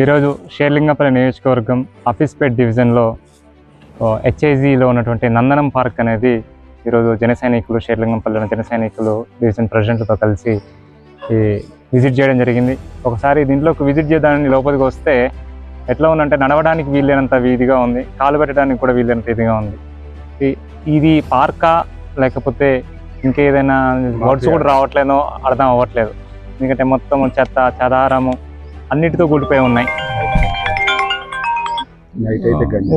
ఈరోజు షేర్లింగపల్లి నియోజకవర్గం ఆఫీస్పేట్ డివిజన్లో హెచ్ఐజీలో ఉన్నటువంటి నందనం పార్క్ అనేది ఈరోజు జన సైనికులు షేర్లింగంపల్లిలో జన సైనికులు డివిజన్ ప్రెసిడెంట్లతో కలిసి ఈ విజిట్ చేయడం జరిగింది. ఒకసారి దీంట్లోకి విజిట్ చేయడానికి లోపలికి వస్తే ఎట్లా ఉందంటే నడవడానికి వీలైనంత వీధిగా ఉంది. కాలు పెట్టడానికి కూడా వీలైనంత ఇదిగా ఉంది. ఇది పార్కా లేకపోతే ఇంకేదైనా వర్డ్స్ కూడా రావట్లేదో అర్థం అవ్వట్లేదు. ఎందుకంటే మొత్తం చెత్త చెదారము అన్నిటితో కూడిపోయి ఉన్నాయి.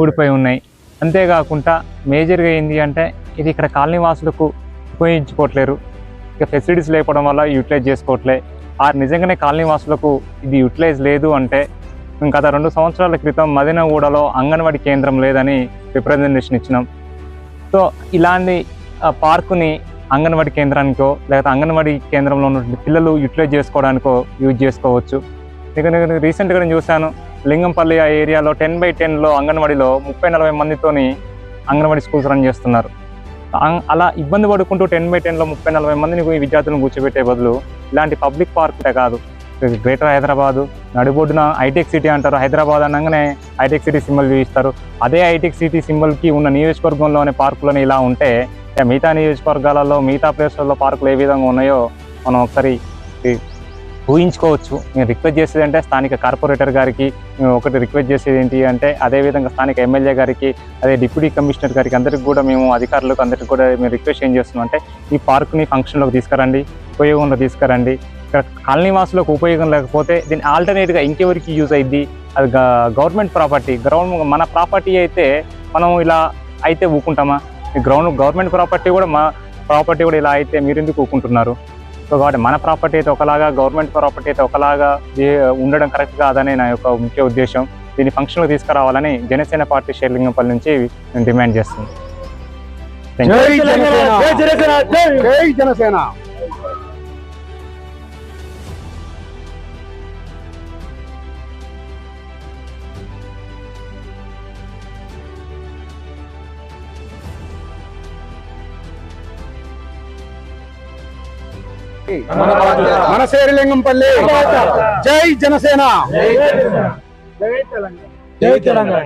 ఊడిపోయి ఉన్నాయి. అంతేకాకుండా మేజర్గా ఏంటి అంటే ఇది ఇక్కడ కాలనీ వాసులకు ఉపయోగించుకోవట్లేరు. ఇక ఫెసిలిటీస్ లేకపోవడం వల్ల యూటిలైజ్ చేసుకోవట్లే. ఆ నిజంగానే కాలనీ వాసులకు ఇది యూటిలైజ్ లేదు అంటే గత రెండు సంవత్సరాల క్రితం మదినగూడలో అంగన్వాడీ కేంద్రం లేదని రిప్రజెంటేషన్ ఇచ్చినాం. సో ఇలాంటి ఆ, పార్కుని అంగన్వాడీ కేంద్రానికో లేకపోతే అంగన్వాడీ కేంద్రంలో ఉన్నటువంటి పిల్లలు యూటిలైజ్ చేసుకోవడానికో యూజ్ చేసుకోవచ్చు. ఇక నేను రీసెంట్గా నేను చూశాను లింగంపల్లి ఆ ఏరియాలో టెన్ బై టెన్లో అంగన్వాడీలో ముప్పై నలభై మందితోని అంగన్వాడీ స్కూల్స్ రన్ చేస్తున్నారు. అలా ఇబ్బంది పడుకుంటూ టెన్ బై టెన్లో ముప్పై నలభై మందిని విద్యార్థులను కూర్చోబెట్టే బదులు ఇలాంటి పబ్లిక్ పార్క్ కాదు. గ్రేటర్ హైదరాబాదు నడిబొడ్డున హైటెక్ సిటీ అంటారు. హైదరాబాద్ అనగానే హైటెక్ సిటీ సింబల్ చూపిస్తారు. అదే హైటెక్ సిటీ సింబల్కి ఉన్న నియోజకవర్గంలోనే పార్కులోనే ఇలా ఉంటే మిగతా నియోజకవర్గాలలో మిగతా ప్లేస్లలో పార్కులు ఏ విధంగా ఉన్నాయో మనం ఒకసారి ఊహించుకోవచ్చు. నేను రిక్వెస్ట్ చేసేది అంటే స్థానిక కార్పొరేటర్ గారికి మేము ఒకటి రిక్వెస్ట్ చేసేది ఏంటి అంటే అదేవిధంగా స్థానిక ఎమ్మెల్యే గారికి అదే డిప్యూటీ కమిషనర్ గారికి అందరికి కూడా మేము అధికారులకు అందరికి కూడా మేము రిక్వెస్ట్ ఏం చేస్తున్నాం అంటే ఈ పార్క్ని ఫంక్షన్లోకి తీసుకురండి ఉపయోగంలో తీసుకురండి. ఇక్కడ కాలనీవాసులకు ఉపయోగం లేకపోతే దీని ఆల్టర్నేట్గా ఇంకెవరికి యూజ్ అయింది అది గవర్నమెంట్ ప్రాపర్టీ గ్రౌండ్ మన ప్రాపర్టీ అయితే మనం ఇలా అయితే ఊకుంటామా? ఈ గ్రౌండ్ గవర్నమెంట్ ప్రాపర్టీ కూడా మా ప్రాపర్టీ కూడా ఇలా అయితే మీరు ఎందుకు ఊకుంటున్నారు? సో కాబట్టి మన ప్రాపర్టీ అయితే ఒకలాగా గవర్నమెంట్ ప్రాపర్టీ అయితే ఒకలాగా ఉండడం కరెక్ట్ కాదని నా యొక్క ముఖ్య ఉద్దేశం. దీన్ని ఫంక్షన్లో తీసుకురావాలని జనసేన పార్టీ షేర్లింగంపల్లి నుంచి నేను డిమాండ్ చేస్తున్నాను. జనసేన జనసేన. మన శేరిలింగంపల్లి జై జనసేన. జై తెలంగాణ.